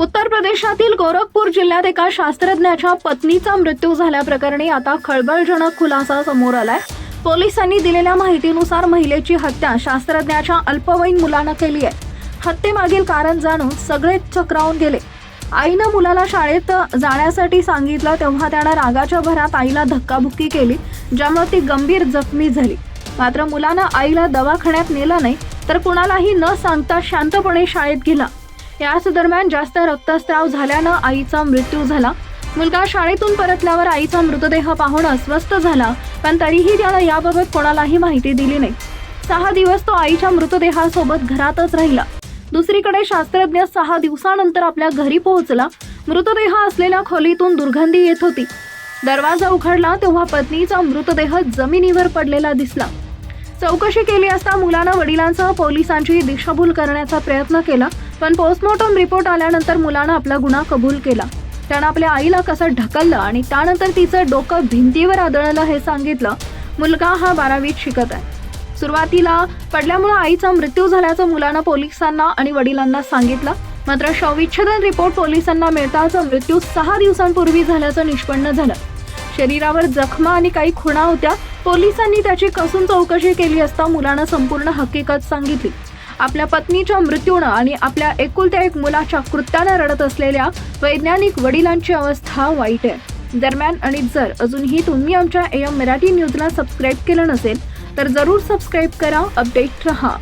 उत्तर प्रदेशातील गोरखपूर जिल्ह्यात एका शास्त्रज्ञाच्या पत्नीचा मृत्यू झाल्याप्रकरणी आता खळबळजनक खुलासा समोर आलाय. पोलिसांनी दिलेल्या माहितीनुसार महिलेची हत्या शास्त्रज्ञाच्या अल्पवयीन मुलानं केली आहे. हत्येमागील कारण जाणून सगळेच चक्रावून गेले. आईनं मुलाला शाळेत जाण्यासाठी सांगितलं तेव्हा त्यानं रागाच्या भरात आईला धक्काबुक्की केली ज्यामुळे ती गंभीर जखमी झाली. मात्र मुलानं आईला दवाखान्यात नेलं नाही तर कुणालाही न सांगता शांतपणे शाळेत गेला. याच दरम्यान जास्त रक्तस्राव झाल्यानं आईचा मृत्यू झाला. मुलगा शाळेतून परतल्यावर आईचा मृतदेह पाहून अस्वस्थ झाला पण तरीही त्याला याबाबत कोणालाही माहिती दिली नाही. सहा दिवस तो आईच्या मृतदेहासोबत घरातच राहिला. दुसरीकडे शास्त्रज्ञ सहा दिवसानंतर आपल्या घरी पोहोचला. मृतदेह असलेल्या खोलीतून दुर्गंधी येत होती. दरवाजा उघडला तेव्हा पत्नीचा मृतदेह जमिनीवर पडलेला दिसला. चौकशी केली असता मुलानं वडिलांसह पोलिसांची दिशाभूल करण्याचा प्रयत्न केला पण पोस्टमॉर्टम रिपोर्ट आल्यानंतर मुलानं आपला गुन्हा कबूल केला. त्यानं आपल्या आईला कसं ढकललं आणि त्यानंतर तिचं डोकं भिंतीवर आदळलं हे सांगितलं मुलगा हा बारावीत शिकत आहे. सुरुवातीला पडल्यामुळे आईचा मृत्यू झाल्याचं मुलानं पोलिसांना आणि वडिलांना सांगितलं मात्र शवविच्छेदन रिपोर्ट पोलिसांना मिळताच मृत्यू सहा दिवसांपूर्वी झाल्याचं निष्पन्न झालं. शरीरावर जखमा आणि काही खुणा होत्या पोलिसांनी त्याची कसून चौकशी केली असता मुलानं संपूर्ण हकीकत सांगितली. आपल्या पत्नीच्या मृत्यूनं आणि आपल्या एकुलत्या एक मुलाच्या कृत्यानं रडत असलेल्या वैज्ञानिक वडिलांची अवस्था वाईट आहे. दरम्यान आणि जर अजूनही तुम्ही आमच्या एम मराठी न्यूजला सबस्क्राईब केलं नसेल तर जरूर सबस्क्राईब करा अपडेट रहा.